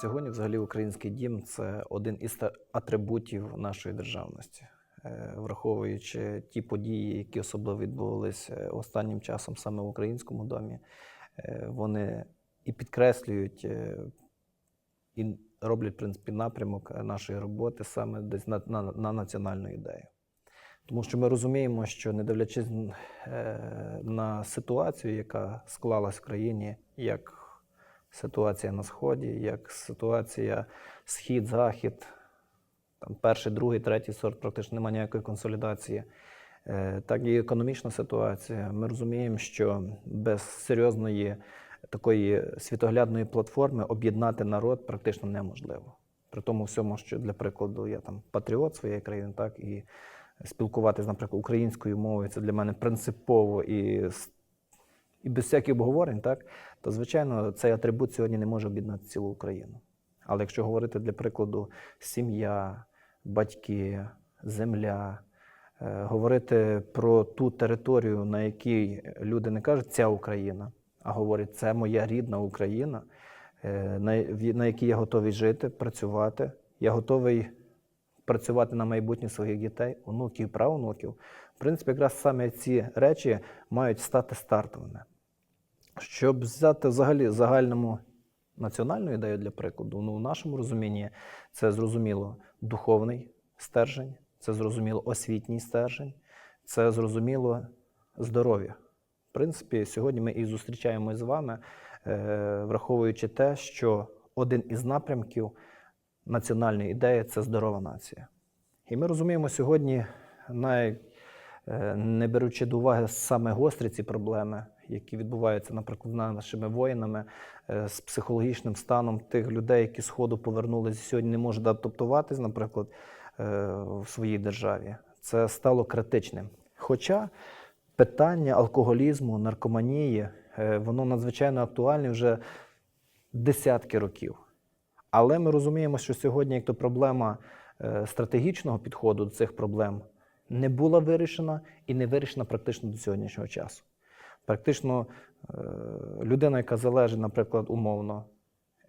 Сьогодні, взагалі, український дім це один із атрибутів нашої державності. Е, Враховуючи ті події, які особливо відбувалися останнім часом саме в українському домі, е, вони і підкреслюють, е, і роблять в принципі напрямок нашої роботи саме десь на, на, на національну ідею. Тому що ми розуміємо, що не дивлячись на ситуацію, яка склалась в країні, як ситуація на Сході, як ситуація Схід-Захід, там перший, другий, третій сорт, практично немає ніякої консолідації, е, так і економічна ситуація. Ми розуміємо, що без серйозної такої світоглядної платформи об'єднати народ практично неможливо. При тому всьому, що для прикладу я там патріот своєї країни, так і спілкуватися, наприклад, українською мовою це для мене принципово і, і без всяких обговорень, так, то звичайно цей атрибут сьогодні не може об'єднати цілу Україну. Але якщо говорити для прикладу сім'я, батьки, земля, е, говорити про ту територію, на якій люди не кажуть ця Україна, а говорять, це моя рідна Україна, е, на, якій я готовий жити, працювати. Я готовий працювати на майбутнє своїх дітей, онуків, правонуків. В принципі, якраз саме ці речі мають стати стартовими. Щоб взяти взагалі загальному національну ідею для прикладу, ну, в нашому розумінні це зрозуміло духовний стержень, це зрозуміло освітній стержень, це зрозуміло здоров'я. В принципі, сьогодні ми і зустрічаємось з вами, е, враховуючи те, що один із напрямків національної ідеї це здорова нація. І ми розуміємо сьогодні, най, е, не беручи до уваги саме гострі ці проблеми, які відбуваються, наприклад, нашими воїнами, е, з психологічним станом тих людей, які з Сходу повернулися сьогодні, не можуть адаптуватись, наприклад, е, в своїй державі. Це стало критичним. Хоча питання алкоголізму, наркоманії, е, воно надзвичайно актуальне вже десятки років. Але ми розуміємо, що сьогодні, як то проблема стратегічного підходу до цих проблем не була вирішена і не вирішена практично до сьогоднішнього часу. Практично е, людина, яка залежить, наприклад, умовно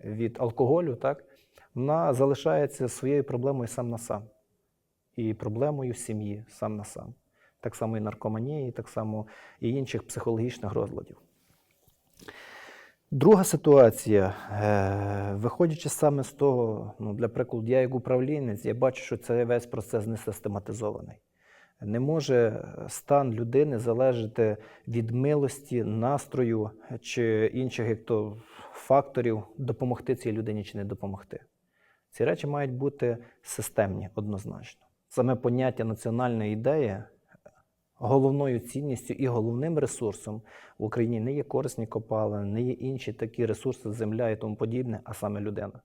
від алкоголю, так, вона залишається своєю проблемою сам на сам. І проблемою сім'ї сам на сам. Так само і наркоманії, так само і інших психологічних розладів. Друга ситуація, е, виходячи саме з того, ну, для прикладу, я як управлінець, я бачу, що цей весь процес не систематизований. Не може стан людини залежати від милості, настрою чи інших як то, факторів допомогти цій людині чи не допомогти. Ці речі мають бути системні однозначно. Саме поняття національної ідеї головною цінністю і головним ресурсом в Україні не є корисні копалини, не є інші такі ресурси, земля і тому подібне, а саме людина.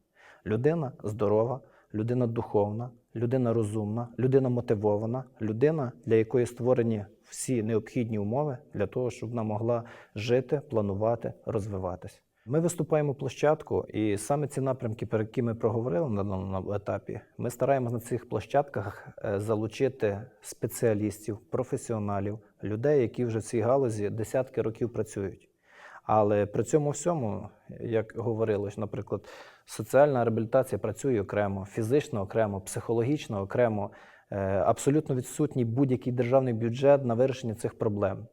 Людина здорова, людина духовна, людина розумна, людина мотивована, людина, для якої створені всі необхідні умови для того, щоб вона могла жити, планувати, розвиватись. Ми виступаємо площадку, і саме ці напрямки, про які ми проговорили на даному етапі, ми стараємося на цих площадках е, залучити спеціалістів, професіоналів, людей, які вже в цій галузі десятки років працюють. Але при цьому всьому, як говорилось, наприклад, соціальна реабілітація працює окремо, фізично окремо, психологічно окремо. Е, Абсолютно відсутній будь-який державний бюджет на вирішення цих проблем.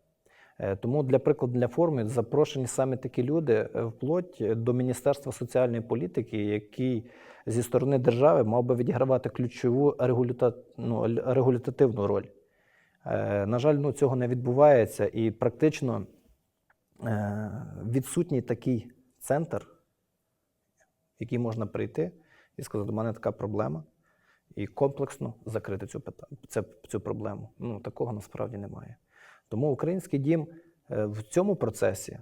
Е, Тому, для прикладу, для форми запрошені саме такі люди е, вплоть до Міністерства соціальної політики, який зі сторони держави мав би відігравати ключову ну, регулятивну роль. На жаль, ну, цього не відбувається, і практично відсутній такий центр, в який можна прийти і сказати, у мене така проблема, і комплексно закрити цю, це, цю проблему. Ну, такого насправді немає. Тому український дім е, в цьому процесі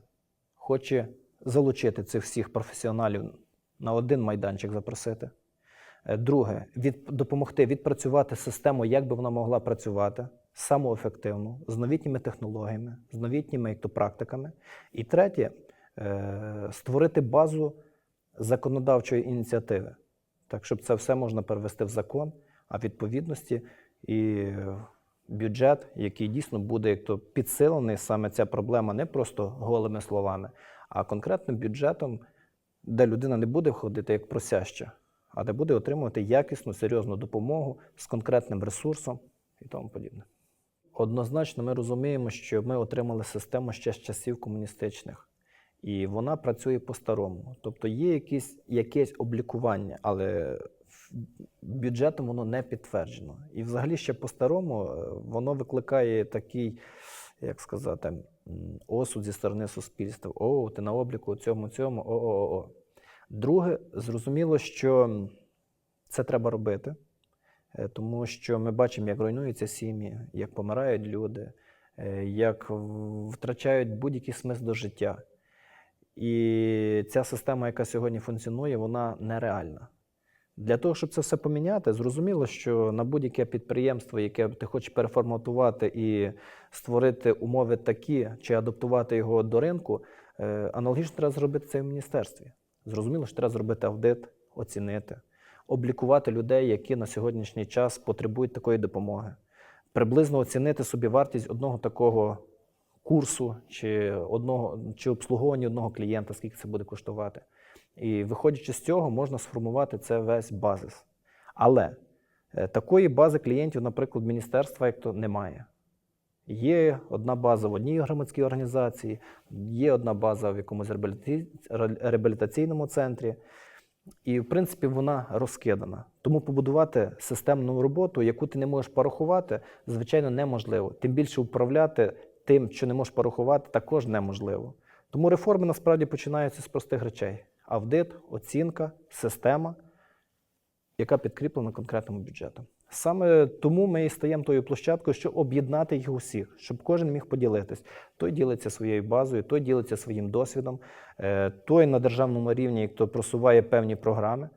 хоче залучити цих всіх професіоналів на один майданчик запросити. Е, Друге, від, допомогти відпрацювати систему, як би вона могла працювати самоефективно, з новітніми технологіями, з новітніми як то, практиками. І третє, е, створити базу законодавчої ініціативи, так щоб це все можна перевести в закон, а відповідності і бюджет, який дійсно буде як то підсилений саме ця проблема не просто голими словами, а конкретним бюджетом де людина не буде ходити як просяща, а де буде отримувати якісну, серйозну допомогу з конкретним ресурсом і тому подібне. Однозначно, ми розуміємо, що ми отримали систему ще з часів комуністичних, і вона працює по-старому. Тобто є якісь, якесь облікування, але бюджетом воно не підтверджено. І взагалі ще по-старому е, воно викликає такий, як сказати, осуд зі сторони суспільства. О, ти на обліку цьому, цьому, о, о, о. Друге, зрозуміло, що це треба робити. Е, Тому що ми бачимо, як руйнуються сім'ї, як помирають люди, е, як втрачають будь-який смисл до життя. І ця система, яка сьогодні функціонує, вона нереальна. Для того, щоб це все поміняти, зрозуміло, що на будь-яке підприємство, яке ти хочеш переформатувати і створити умови такі, чи адаптувати його до ринку, е, аналогічно треба зробити це в міністерстві. Зрозуміло, що треба зробити аудит, оцінити, облікувати людей, які на сьогоднішній час потребують такої допомоги, приблизно оцінити собі вартість одного такого курсу чи одного чи обслуговування одного клієнта, скільки це буде коштувати. І виходячи з цього, можна сформувати це весь базис. Але е, такої бази клієнтів, наприклад, міністерства як то немає. Є одна база в одній громадській організації, є одна база в якомусь реабілітаційному центрі, і, в принципі, вона розкидана. Тому побудувати системну роботу, яку ти не можеш порахувати, звичайно, неможливо. Тим більше управляти тим, що не можеш порахувати, також неможливо. Тому реформи насправді починаються з простих речей: аудит, оцінка, система, яка підкріплена конкретним бюджетом. Саме тому ми і стаємо тою площадкою, щоб об'єднати їх усіх, щоб кожен міг поділитись. Той ділиться своєю базою, той ділиться своїм досвідом, е, той на державному рівні, хто просуває певні програми.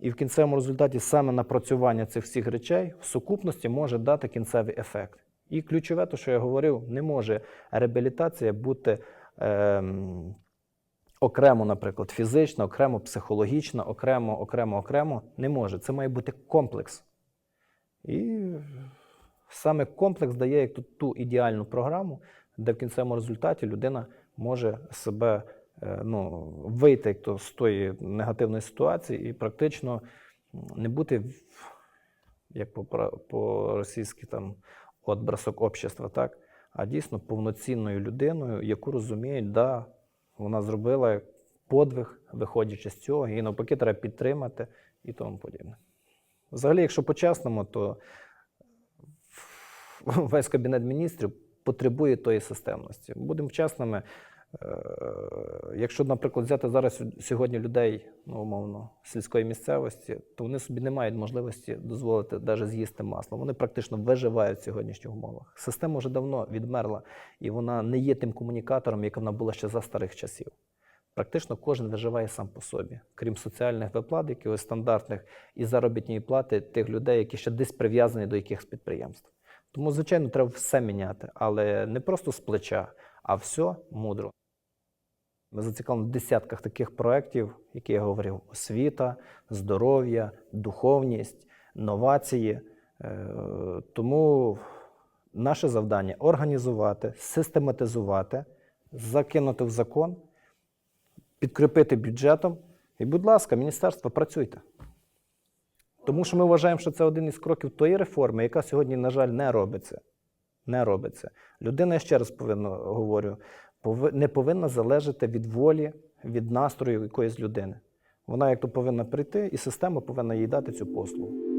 І в кінцевому результаті саме напрацювання цих всіх речей в сукупності може дати кінцевий ефект. І ключове, то, що я говорив, не може реабілітація бути ем, окремо, наприклад, фізична, окремо психологічна, окремо, окремо, окремо. Не може. Це має бути комплекс. І саме комплекс дає як ту, ту ідеальну програму, де в кінцевому результаті людина може себе е, ну, вийти як то, з тої негативної ситуації і практично не бути, як по- по-російськи, там, отбросок общества, так? а дійсно повноцінною людиною, яку розуміють, да, вона зробила подвиг, виходячи з цього, і навпаки, треба підтримати і тому подібне. Взагалі, якщо по-чесному, то весь кабінет міністрів потребує тої системності. Будемо чесними. е, Якщо, наприклад, взяти зараз сьогодні людей, ну, умовно, сільської місцевості, то вони собі не мають можливості дозволити навіть з'їсти масло. Вони практично виживають в сьогоднішніх умовах. Система вже давно відмерла, і вона не є тим комунікатором, яка вона була ще за старих часів. Практично кожен виживає сам по собі, крім соціальних виплат, якихось стандартних, і заробітної плати тих людей, які ще десь прив'язані до якихось підприємств. Тому, звичайно, треба все міняти, але не просто з плеча, а все мудро. Ми зацікавлені в десятках таких проєктів, які я говорив: освіта, здоров'я, духовність, новації. Е, Тому наше завдання організувати, систематизувати, закинути в закон, підкріпити бюджетом. І, будь ласка, міністерство, працюйте. Тому що ми вважаємо, що це один із кроків тої реформи, яка сьогодні, на жаль, не робиться. Не робиться. Людина, я ще раз повинно говорю, не повинна залежати від волі, від настрою якоїсь людини. Вона як то повинна прийти, і система повинна їй дати цю послугу.